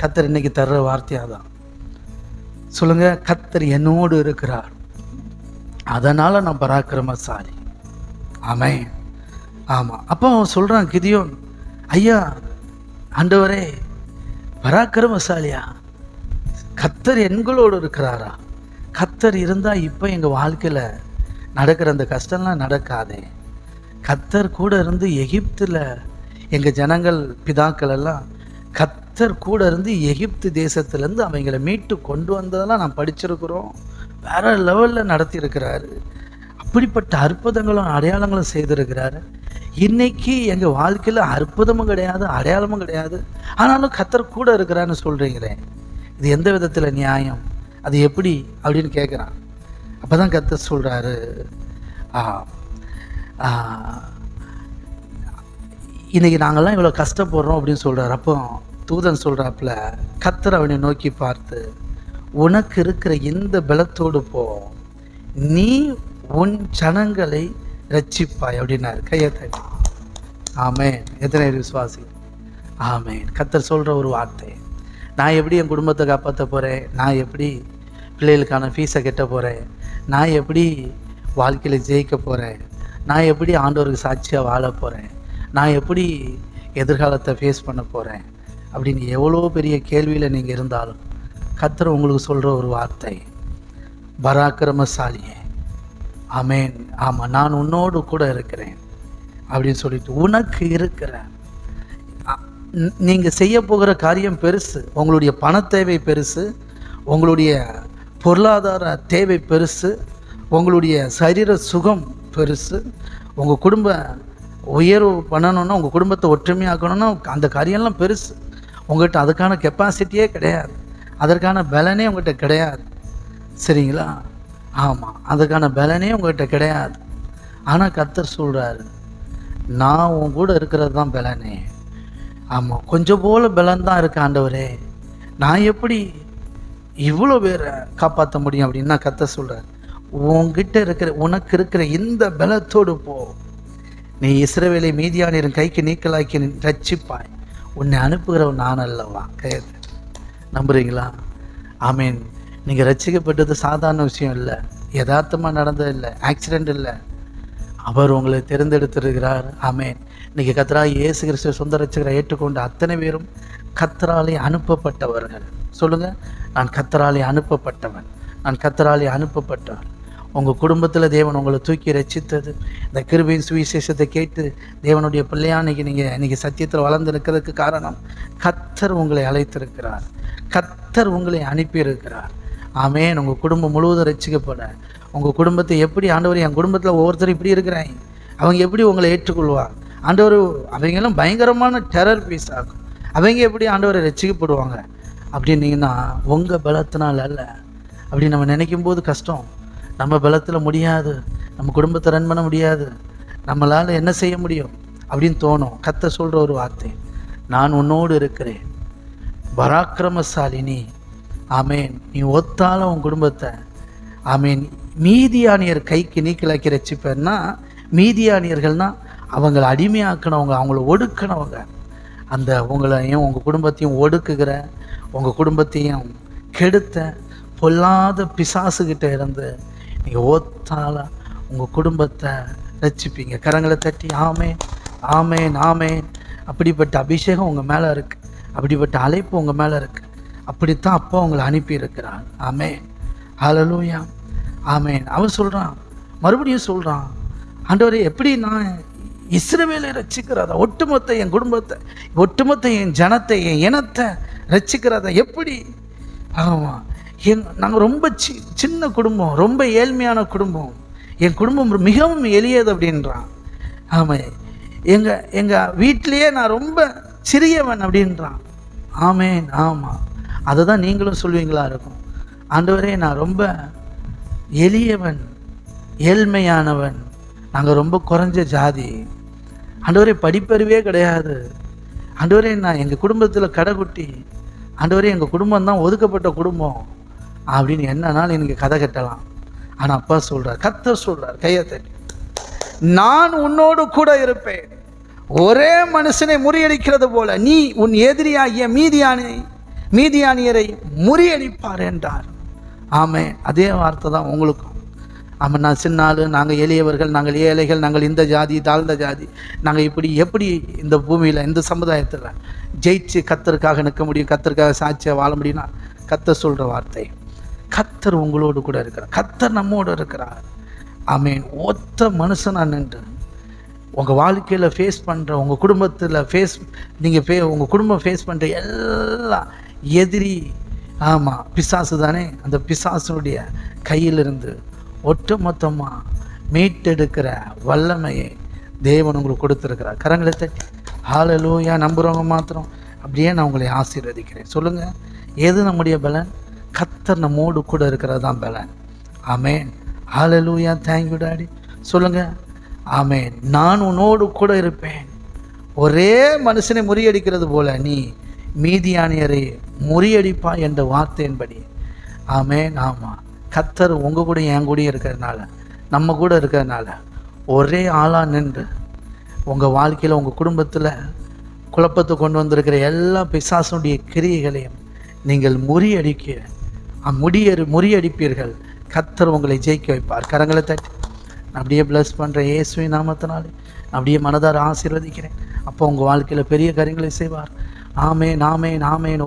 கத்தர் இன்னைக்கு தர்ற வார்த்தையாக தான் சொல்லுங்க கத்தர் என்னோடு இருக்கிறார். அதனால் நான் பராக்கிரமசாலி. ஆமே. ஆமாம் அப்போ அவன் சொல்கிறான் கிதியோன் ஐயா ஆண்டவரே பராக்கிரமசாலியா? கத்தர் எண்களோடு இருக்கிறாரா? கத்தர் இருந்தால் இப்போ எங்கள் வாழ்க்கையில் நடக்கிற அந்த கஷ்டம்லாம் நடக்காதே. கத்தர் கூட இருந்து எகிப்தில் எங்கள் ஜனங்கள் பிதாக்கள் எல்லாம் கத்தர் கூட இருந்து எகிப்து தேசத்துலேருந்து அவங்களை மீட்டு கொண்டு வந்ததெல்லாம் நான் படிச்சிருக்கிறோம். வேற லெவலில் நடத்தியிருக்கிறாரு. அப்படிப்பட்ட அற்புதங்களும் அடையாளங்களும் செய்திருக்கிறாரு. இன்னைக்கு எங்கள் வாழ்க்கையில் அற்புதமும் கிடையாது அடையாளமும் கிடையாது. ஆனாலும் கத்தர் கூட இருக்கிறான்னு சொல்கிறீங்களே இது எந்த விதத்தில் நியாயம்? அது எப்படி? அப்படின்னு கேட்குறான் அப்போ தான் கத்தர் சொல்கிறாரு இன்றைக்கி நாங்கள்லாம் இவ்வளோ கஷ்டப்படுறோம் அப்படின்னு சொல்கிறார் அப்போ தூதன் சொல்கிறாப்புல கத்தர் அவனை நோக்கி பார்த்து உனக்கு இருக்கிற இந்த பலத்தோடு போ நீ உன் ஜனங்களை ரட்சிப்பாய் அப்படின்னாரு. கையை தட்டி. ஆமேன். எத்தனை விசுவாசி? ஆமேன். கத்தர் சொல்கிற ஒரு வார்த்தை. நான் எப்படி என் குடும்பத்தை காப்பாற்ற போகிறேன் நான் எப்படி பிள்ளைகளுக்கான ஃபீஸை கட்ட போகிறேன் நான் எப்படி வாழ்க்கையில் ஜெயிக்க போகிறேன் நான் எப்படி ஆண்டவருக்கு சாட்சியாக வாழ போகிறேன் நான் எப்படி எதிர்காலத்தை ஃபேஸ் பண்ண போகிறேன் அப்படின்னு எவ்வளோ பெரிய கேள்வியில் நீங்கள் இருந்தாலும் கத்தர் உங்களுக்கு சொல்கிற ஒரு வார்த்தை பராக்கிரமசாலியே. ஆமேன். ஆமாம் நான் உன்னோடு கூட இருக்கிறேன் அப்படின்னு சொல்லிட்டு உனக்கு இருக்கிறேன் நீங்கள் செய்ய போகிற காரியம் பெருசு உங்களுடைய பண தேவை பெருசு உங்களுடைய பொருளாதார தேவை பெருசு உங்களுடைய சரீர சுகம் பெருசு உங்கள் குடும்ப உயர்வு பண்ணணுன்னா உங்கள் குடும்பத்தை ஒற்றுமையாக்கணும்னா அந்த காரியம்லாம் பெருசு. உங்கள்கிட்ட அதுக்கான கெப்பாசிட்டியே கிடையாது. அதற்கான பலனே உங்கள்கிட்ட கிடையாது. சரிங்களா? ஆமாம் அதுக்கான பலனே உங்கள்கிட்ட கிடையாது. ஆனால் கத்தர் சொல்கிறாரு நான் உன் கூட இருக்கிறது தான் பலனே. ஆமாம் கொஞ்சம் போல் பலன் தான் இருக்கு ஆண்டவரே. நான் எப்படி இவ்வளோ பேரை காப்பாற்ற முடியும் அப்படின்னு நான் கத்த சொல்கிறேன் உன்கிட்ட இருக்கிற உனக்கு இருக்கிற இந்த பலத்தோடு போ. நீ இஸ்ரவேலை மீதியானின் கைக்கு நீக்கலாக்கி ரட்சிப்பாய். உன்னை அனுப்புகிறவன் நான் அல்லவா? கையது நம்புறீங்களா? ஆமீன். நீங்கள் ரசிக்கப்பட்டது சாதாரண விஷயம் இல்லை. யதார்த்தமாக நடந்தது இல்லை. ஆக்சிடெண்ட் இல்லை. அவர் உங்களை தேர்ந்தெடுத்திருக்கிறார். ஆமேன். இன்னைக்கு கத்ரா இயேசு கிறிஸ்துவ சொந்த ரசிகரை ஏற்றுக்கொண்ட அத்தனை பேரும் கத்தராலே அனுப்பப்பட்டவர்கள். சொல்லுங்கள் நான் கத்தராலே அனுப்பப்பட்டவன். நான் கத்தராலே அனுப்பப்பட்டவன். உங்கள் குடும்பத்தில் தேவன் உங்களை தூக்கி ரச்சித்தது. இந்த கிருபின் சுவிசேஷத்தை கேட்டு தேவனுடைய பிள்ளையா இன்னைக்கு நீங்கள் இன்னைக்கு சத்தியத்தில் வளர்ந்துருக்கிறதுக்கு காரணம் கத்தர் உங்களை அழைத்திருக்கிறார். கத்தர் உங்களை அனுப்பியிருக்கிறார். ஆமேன். உங்கள் குடும்பம் முழுவதும் ரசிக்கப்பட உங்கள் குடும்பத்தை எப்படி ஆண்டவர் என் குடும்பத்தில் ஒவ்வொருத்தரும் இப்படி இருக்கிறாங்க அவங்க எப்படி உங்களை ஏற்றுக்கொள்வார் ஆண்டவர் அவங்களும் பயங்கரமான டெரர் பீஸ் ஆகும். அவங்க எப்படி ஆண்டவரை ரசிக்கப்படுவாங்க அப்படின்னீங்கன்னா உங்கள் பலத்தினால் அல்ல. அப்படி நம்ம நினைக்கும் போது கஷ்டம். நம்ம பலத்தில் முடியாது. நம்ம குடும்பத்தை ரன் பண்ண முடியாது. நம்மளால் என்ன செய்ய முடியும்? அப்படின்னு தோணும். கத்த சொல்கிற ஒரு வார்த்தை. நான் உன்னோடு இருக்கிறேன். பராக்கிரமசாலினி. ஆமேன். நீ ஒத்தால உன் குடும்பத்தை. ஆமீன். மீதியானியர் கைக்கு நீக்கலாக்கி ரசிப்பேன்னா மீதியானியர்கள்னால் அவங்கள அடிமையாக்கினவங்க அவங்கள ஒடுக்கினவங்க. அந்த உங்களையும் உங்கள் குடும்பத்தையும் ஒடுக்குகிற உங்கள் குடும்பத்தையும் கெடுத்த பொல்லாத பிசாசுகிட்ட இருந்து நீங்கள் ஓத்தால உங்கள் குடும்பத்தை ரசிப்பீங்க கரங்களை தட்டி ஆமே ஆமேன் ஆமேன். அப்படிப்பட்ட அபிஷேகம் உங்கள் மேலே இருக்குது அப்படிப்பட்ட அழைப்பு உங்கள் மேலே இருக்குது அப்படித்தான் அப்பா உங்களை அனுப்பியிருக்கிறான் ஆமே ஹலலூயா ஆமேன். அவன் சொல்கிறான் மறுபடியும் சொல்கிறான் ஆண்டவரே எப்படி நான் இஸ்ரவேலை ரட்சிக்கிறதா ஒட்டுமொத்த என் குடும்பத்தை ஒட்டுமொத்த என் ஜனத்தை என் இனத்தை ரசிக்கிறதா எப்படி? ஆமாம் என் நாங்கள் ரொம்ப சி சின்ன குடும்பம் ரொம்ப ஏழ்மையான குடும்பம். என் குடும்பம் மிகவும் எளியது அப்படின்றான். ஆமாம் எங்கள் எங்கள் வீட்டிலேயே நான் ரொம்ப சிறியவன் அப்படின்றான். ஆமேன் ஆமாம் அதை தான் நீங்களும் சொல்வீங்களா இருக்கும். ஆண்டவரே நான் ரொம்ப எளியவன் ஏழ்மையானவன். நாங்கள் ரொம்ப குறைஞ்ச ஜாதி. ஆண்டவரே படிப்பறிவே கிடையாது. ஆண்டவரே நான் எங்கள் குடும்பத்தில் கடைக்குட்டி ஆண்டவரே எங்கள் குடும்பம் தான் ஒதுக்கப்பட்ட குடும்பம். அப்படின்னு என்னன்னாலும் எனக்கு கதை கட்டலாம். ஆனால் அப்பா சொல்கிறார் கத்தர் சொல்கிறார் கையை தட்டி. நான் உன்னோடு கூட இருப்பேன். ஒரே மனுஷனை முறியடிக்கிறது போல நீ உன் எதிரியாகிய மீதியானை மீதியானியரை முறியடிப்பார் என்றார். ஆமே அதே வார்த்தை தான் உங்களுக்கும். ஆமாம் நான் சின்னாள் நாங்கள் எளியவர்கள் நாங்கள் ஏழைகள் நாங்கள் இந்த ஜாதி தாழ்ந்த ஜாதி நாங்கள் இப்படி எப்படி இந்த பூமியில் இந்த சமுதாயத்தில் ஜெயிச்சு கத்தருக்காக நிற்க முடியும் கத்தருக்காக சாட்சியாக வாழ முடியும்னா கத்தர் சொல்கிற வார்த்தை. கத்தர் உங்களோடு கூட இருக்கிறார். கத்தர் நம்மோடு இருக்கிறார். ஆமீன். ஒத்த மனுஷனாக நின்று உங்கள் வாழ்க்கையில் ஃபேஸ் பண்ணுற உங்கள் குடும்பத்தில் ஃபேஸ் நீங்கள் ஃபே உங்கள் குடும்பம் ஃபேஸ் பண்ணுற எல்லா எதிரி ஆமாம் பிசாசு தானே? அந்த பிசாசுடைய கையிலிருந்து ஒட்டுமொத்தமாக மீட்டெடுக்கிற வல்லமையை தேவன் உங்களுக்கு கொடுத்துருக்கிறார். கரங்களை தட்டி ஹாலலூயா நம்புகிறவங்க மாத்திரம் அப்படியே நான் உங்களை ஆசீர்வதிக்கிறேன். சொல்லுங்கள் எது நம்முடைய பலன்? கத்தர் நம்மோடு கூட இருக்கிறது தான் பலன். ஆமேன். ஹாலலூயா தேங்க்யூ டாடி சொல்லுங்கள் ஆமேன். நான் உன்னோடு கூட இருப்பேன். ஒரே மனுஷனை முறியடிக்கிறது போல நீ மீதியானியரை முறியடிப்பா என்ற வார்த்தையின்படி. ஆமேன். ஆமாம் கத்தர் உங்கள் கூட என் கூடயும் இருக்கிறதுனால நம்ம கூட இருக்கிறதுனால ஒரே ஆளாக நின்று உங்கள் வாழ்க்கையில் உங்கள் குடும்பத்தில் குழப்பத்தை கொண்டு வந்திருக்கிற எல்லா பிசாசனுடைய கிரியைகளையும் நீங்கள் முறியடிக்க முடியறு முறியடிப்பீர்கள். கத்தர் உங்களை ஜெயிக்க வைப்பார். கரங்களை தட்டி நான் அப்படியே ப்ளஸ் பண்ணுறேன் இயேசுவின் நாமத்தினாலே. அப்படியே மனதார ஆசீர்வதிக்கிறேன். அப்போ உங்கள் வாழ்க்கையில் பெரிய காரியங்களை செய்வார். ஆமே நாமே நாமேனோ